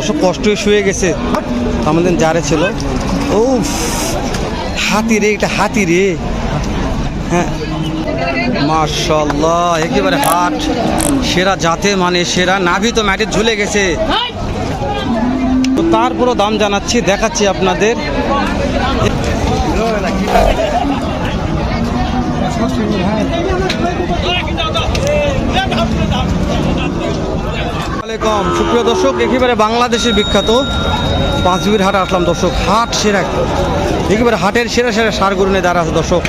দর্শক কষ্ট শুয়ে গেছে। আমাদের যারে ছিল। ও হাতি রে, এটা হাতি রে। হ্যাঁ। মার্শাল্লাহ একেবারে হাট। সেরা জাতে মানে সেরা। নাভি তো ম্যাটে ঝুলে গেছে। তো তারপরও দাম জানাচ্ছি, দেখাচ্ছি আপনাদের। আলাইকুম। সুপ্রিয় দর্শক, একেবারে বাংলাদেশের বিখ্যাত পাঁচবির হাট আসলাম দর্শক। হাট সেরা একেবারে হাটের সেরা সেরা সার গরু নিয়ে দাঁড়া আছে দর্শক।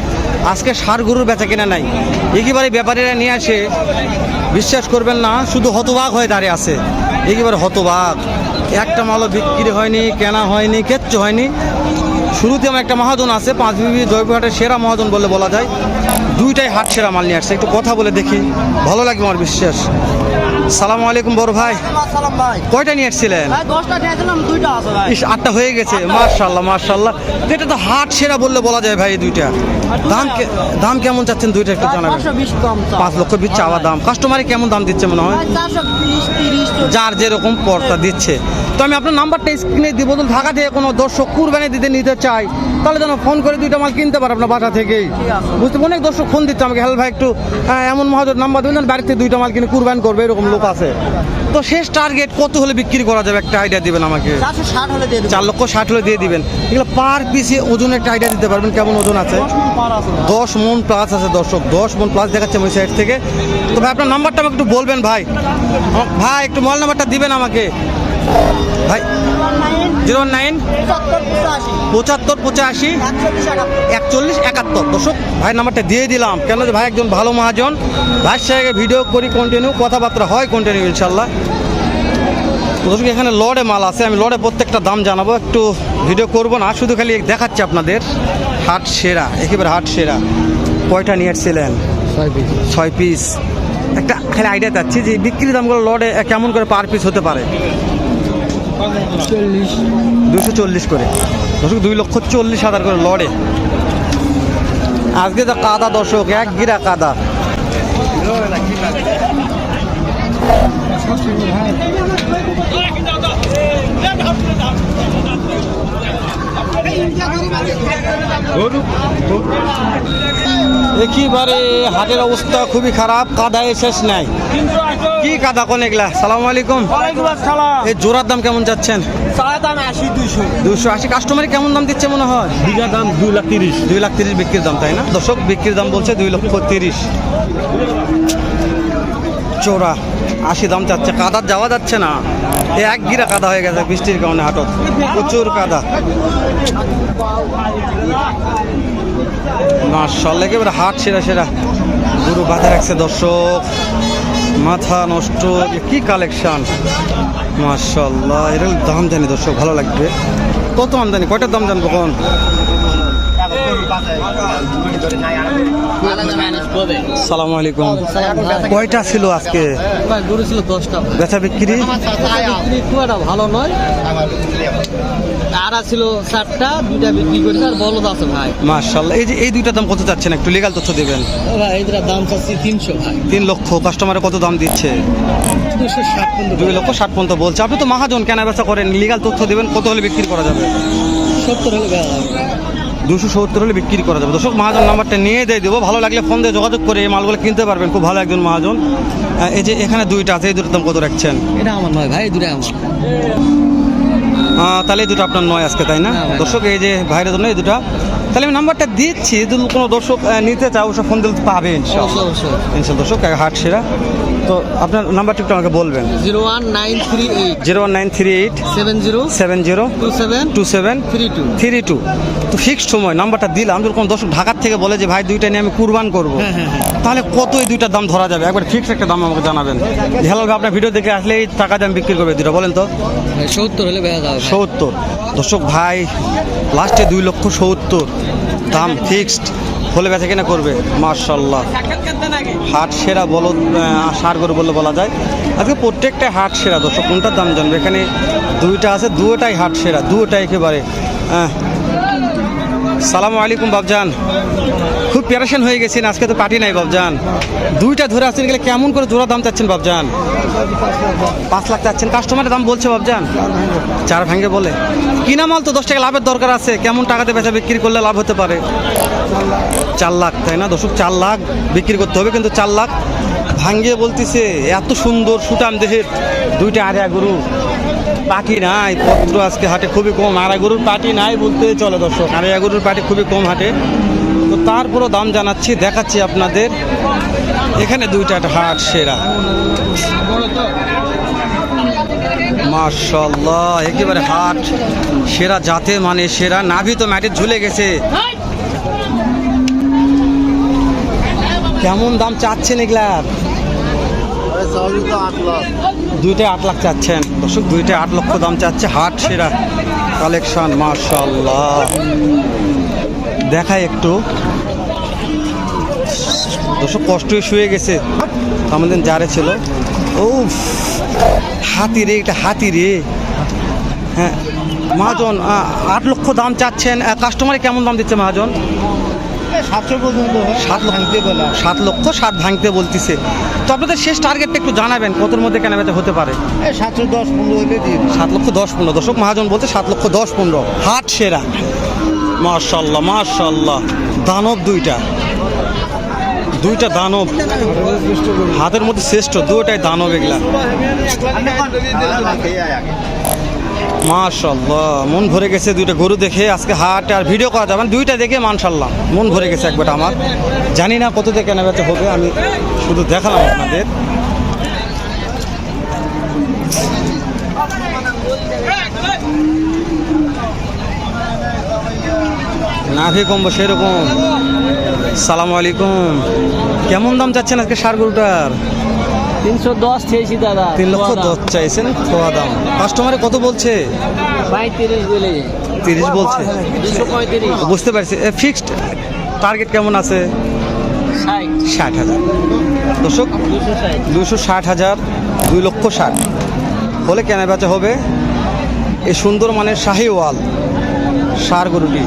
আজকে সার গরুর বেচা কেনা নাই। একেবারে ব্যাপারীরা নিয়ে আসে। বিশ্বাস করবেন না, শুধু হতবাক হয়ে দাঁড়িয়ে আছে। একেবারে হতবাক। একটা মালও বিক্রি হয়নি, কেনা হয়নি, কিচ্ছু হয়নি। শুরুতে আমার একটা মহাজন আছে পাঁচ বিবি জয়পুরহাটের সেরা মহাজন বলে বলা যায়। দুইটাই হাট সেরা মাল নিয়ে আসছে। একটু কথা বলে দেখি। ভালো লাগবে আমার বিশ্বাস। সালাম আলাইকুম বড় ভাই। কয়টা নিয়ে আসছিলেন? ভাই। ইস আটটা হয়ে গেছে। মার্শাল্লাহ মার্শাল্লাহ এটা তো হাট সেরা বললে বলা যায় ভাই দুইটা। দাম কে- দাম কেমন চাচ্ছেন দুইটা একটু জানাবেন। পাঁচ লক্ষ বিশ চাওয়া দাম। কাস্টমারে কেমন দাম দিচ্ছে মনে হয়। যার যেরকম পর্তা দিচ্ছে। তো আমি আপনার নাম্বারটা স্ক্রিনে দিব বদল ঢাকা থেকে কোনো দর্শক কুরবানি দিতে নিতে চাই তাহলে যেন ফোন করে দুইটা মাল কিনতে পারে আপনার বাসা থেকেই। বুঝতে অনেক দর্শক ফোন দিচ্ছে আমাকে। হেল ভাই একটু হ্যাঁ, এমন মহাজন নাম্বার দেবেন বাড়িতে দুইটা মাল কিনে কুরবান করবে। এরকম লোক আছে। তো শেষ টার্গেট কত হলে বিক্রি করা যাবে? একটা আইডিয়া দিবেন আমাকে। চার লক্ষ ষাট হলে দিয়ে দিবেন। এগুলো পার পিসে ওজন একটা আইডিয়া দিতে পারবেন কেমন ওজন আছে। দশ মন প্লাস আছে। দর্শক দশ মন প্লাস দেখাচ্ছে ওই সাইড থেকে। তো ভাই আপনার নাম্বারটা আমাকে একটু বলবেন ভাই। ভাই একটু মোবাইল নাম্বারটা দিবেন আমাকে। ভাই জিরো নাইন পঁচাত্তর পঁচাশি। একচল্লিশ একাত্তর। দর্শক ভাই নাম্বারটা দিয়ে দিলাম। কেন যে ভাই একজন ভালো মহাজন। ভাইয়ের সঙ্গে ভিডিও করি কন্টিনিউ কথাবার্তা হয় কন্টিনিউ ইনশাল্লাহ। দর্শক এখানে লড়ে মাল আছে। আমি লড়ে প্রত্যেকটা দাম জানাব। একটু ভিডিও করব না শুধু খালি দেখাচ্ছি আপনাদের। হাট সেরা একেবারে হাট সেরা। কয়টা নিয়ে এসেছিলেন ছয় পিস একটা খালি আইডিয়া চাচ্ছি যে বিক্রি দামগুলো লড়ে কেমন করে পার পিস হতে পারে। দুশো চল্লিশ করে। দর্শক, দুই লক্ষ চল্লিশ হাজার করে লড়ে। আজকে তো কাদা দর্শক, এক গিরা কাদা। একেবারে হাটের অবস্থা খুবই খারাপ কাদায় শেষ নাই। কি কাদা কোন এগুলা? সালাম আলাইকুম। এই জোড়ার দাম কেমন যাচ্ছেন? আশি দুইশো। দুশো আশি। কাস্টমারে কেমন দাম দিচ্ছে মনে হয়? বিঘা দাম দুই লাখ তিরিশ। দুই লাখ তিরিশ বিক্রির দাম তাই না? দর্শক বিক্রির দাম বলছে দুই লক্ষ তিরিশ। চোরা, আশি দাম চাচ্ছে। কাদার যাওয়া যাচ্ছে না। এ এক গিরা কাদা হয়ে গেছে বৃষ্টির কারণে হাটত প্রচুর কাদা। মার্শাল্লাহ একেবারে হাট সেরা সেরা। গরু বাঁধা রাখছে দর্শক। মাথা নষ্ট কি কালেকশন মার্শাল্লাহ এর দাম জানি দর্শক, ভালো লাগবে। কত আমদানি? কয়টার দাম জানব কোন? সালাম আলাইকুম। কয়টা ছিল আজকে? গরু ছিল দশটা বেচা বিক্রি? খুব ভালো নয় ছিল বিক্রি আর ভাই এই যে এই দুইটা দাম একটু তথ্য দেবেন। ভাই এদের দাম তিনশো তিন লক্ষ কত দাম দিচ্ছে? দুই লক্ষ ষাট বলছে। আপনি তো মহাজন কেনা বেচা করেন। লিগাল তথ্য দেবেন, কত হলে বিক্রি করা যাবে? দুশো সত্তর হলে বিক্রি করা যাবে। দর্শক মহাজন নাম্বারটা নিয়ে দিয়ে দেবো। ভালো লাগলে ফোন দিয়ে যোগাযোগ করে এই মালগুলো কিনতে পারবেন। খুব ভালো একজন মহাজন। এই যে এখানে দুইটা আছে এই দুটোর দাম কত রাখছেন? এটা আমার নয় ভাই দূরে আমার। তাহলে এই দুটো আপনার নয় আজকে তাই না? দর্শক এই যে ভাইরের জন্য এই দুটো। তাহলে আমি নাম্বারটা দিচ্ছি। যদি কোনো দর্শক নিতে চাও ওসব ফোন দিলে পাবে ইনশাল্লাহ ইনশাল্লাহ দর্শক হাট সেরা। তো আপনার নাম্বারটা একটু আমাকে বলবেন। Zero one nine three eight. Zero one nine three eight. Seven zero. Seven zero. Two seven. Two seven. Three two. Three two. তো ফিক্সড সময় নাম্বারটা দিলাম। যদি কোনো দর্শক ঢাকার থেকে বলে যে ভাই দুইটা নিয়ে আমি কুরবান করব। হ্যাঁ, হ্যাঁ, তাহলে কত এই দুইটার দাম ধরা যাবে? একবার ফিক্সড একটা দাম আমাকে জানাবেন। হেলাল ভাই আপনার ভিডিও দেখে আসলে এই টাকা দাম বিক্রি করবে দুটো বলেন তো। সত্তর হলে সত্তর। দর্শক ভাই লাস্টে দুই লক্ষ সত্তর। দাম ফিক্সড। হলে বেচা কিনা করবে? মার্শাল্লাহ হাট সেরা বল সার গরু বলে বলা যায়। আজকে প্রত্যেকটা হাট সেরা। দর্শক কোনটার দাম জানবে? এখানে দুইটা আছে দুটাই হাট সেরা দুটাই একেবারে আহ, সালাম আলাইকুম বাবজান খুব প্যারেশান হয়ে গেছেন, আজকে তো পার্টি নাই বাবজান দুইটা ধরে আসছেন, গেলে কেমন করে জোড়া দাম চাচ্ছেন বাবজান পাঁচ লাখ চাচ্ছেন। কাস্টমারের দাম বলছে বাবজান চার ভাঙ্গে বলে। কিনা মাল তো দশ টাকা লাভের দরকার আছে, কেমন টাকাতে বেচা বিক্রি করলে লাভ হতে পারে? চার লাখ, তাই না, দর্শক? চার লাখ বিক্রি করতে হবে, কিন্তু চার লাখ ভাঙ্গিয়ে বলতেছে, এত সুন্দর সুটাম দেহের দুইটা আড়িয়া গরু। পাটি নাই, পত্র আজকে হাটে খুবই কম। আড়া গরুর পাটি নাই বলতে চলে দর্শক আড়িয়া গরুর পাটি খুবই কম হাটে। তো তারপরও দাম জানাচ্ছি, দেখাচ্ছি আপনাদের। এখানে দুইটা হাট সেরা। মাশাল্লাহ একেবারে হাট সেরা জাতে মানে সেরা। নাভি তো ম্যাটে ঝুলে গেছে। কেমন দাম চাচ্ছেন এগুলার দুইটায় আট লাখ। চাচ্ছেন। দর্শক দুইটায় আট লক্ষ দাম চাচ্ছে হাট সেরা কালেকশন মার্শাল্লাহ দেখায় একটু। দর্শক, কষ্টই শুয়ে গেছে। আমাদের যারে ছিল। ও হাতি রে, এটা হাতি রে। হ্যাঁ মহাজন আট লক্ষ দাম চাচ্ছেন। কাস্টমারে কেমন দাম দিচ্ছে মহাজন? সাতশো পর্যন্ত সাত লক্ষ। বলে। সাত লক্ষ সাত ভাঙতে বলতেছে। তো আপনাদের শেষ টার্গেটটা একটু জানাবেন কতর মধ্যে কেনা বেচা হতে পারে? সাতশো দশ পনেরো হলে সাত লক্ষ দশ পনেরো। দশক মহাজন বলতে সাত লক্ষ দশ পনেরো। হাট সেরা। মার্শাল্লাহ মার্শাল্লাহ দানব দুইটা। দুইটা দানব। হাতের মধ্যে শ্রেষ্ঠ দুটাই দানব এগুলা। মাশাল্লাহ মন ভরে গেছে দুইটা গরু দেখে, আজকে হাট আর ভিডিও করা যাবে দুইটা দেখে মানসাল্লাহ মন ভরে গেছে একবার আমার। জানি না কত দিয়ে কেনা বেচা হবে, আমি শুধু দেখালাম আপনাদের। নাভি কমবো সেরকম। সালাম আলাইকুম। কেমন দাম চাচ্ছেন আজকে সার গরুটার? তিনশো দশ চেয়েছি দাদা তিন লক্ষ দশ চাইছেন খোয়া দাম কাস্টমারে কত বলছে পঁয়ত্রিশ বলে তিরিশ বলছে বুঝতে পারছি ফিক্সড টার্গেট কেমন আছে ষাট হাজার দর্শক দুশো ষাট হাজার দুই লক্ষ ষাট হলে কেনা বেচা হবে এই সুন্দর মানের শাহি ওয়াল সার গরুটি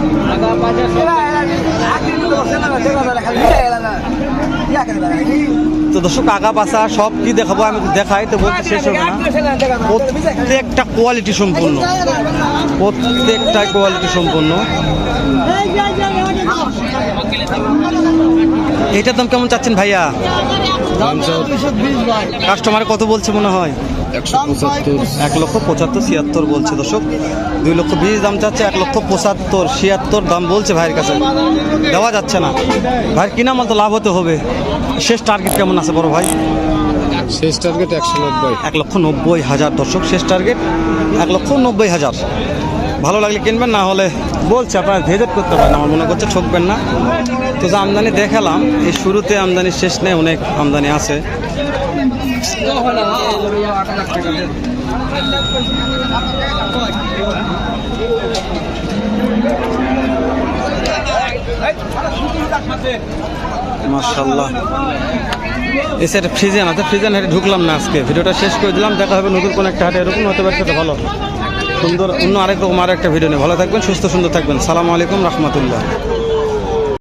তো দর্শক আগা পাশা সব কি দেখাবো আমি দেখাই তো বলতে শেষ হবে না। প্রত্যেকটা কোয়ালিটি সম্পূর্ণ। প্রত্যেকটা কোয়ালিটি সম্পূর্ণ। এটার দাম কেমন চাচ্ছেন ভাইয়া? কাস্টমার কত বলছে মনে হয়? একশো পঁচাত্তর এক লক্ষ পঁচাত্তর ছিয়াত্তর বলছে দর্শক। দুই লক্ষ বিশ দাম চাচ্ছে এক লক্ষ পঁচাত্তর ছিয়াত্তর দাম বলছে ভাইয়ের কাছে। দেওয়া যাচ্ছে না। ভাইয়ের কিনা মাল তো লাভ হতে হবে। শেষ টার্গেট কেমন আছে বড় ভাই? শেষ টার্গেট একশো নব্বই। এক লক্ষ নব্বই হাজার দর্শক শেষ টার্গেট এক লক্ষ নব্বই হাজার। ভালো লাগলে কিনবেন না হলে বলছে আপনারা ভেজেট করতে পারেন আমার মনে করছে ঠকবেন না। তো যে আমদানি দেখালাম এই শুরুতে আমদানি শেষ নেই অনেক আমদানি আছে। ফ্রিজেন আছে ফ্রিজেন হাটে ঢুকলাম না আজকে। ভিডিওটা শেষ করে দিলাম, দেখা হবে নতুন কোনো একটা হাটে, এরকম হতে পারে সেটা ভালো। সুন্দর অন্য আরেক রকম আরেকটা ভিডিও নিয়ে। ভালো থাকবেন, সুস্থ সুন্দর থাকবেন। সালামু আলাইকুম, রহমতুল্লাহ।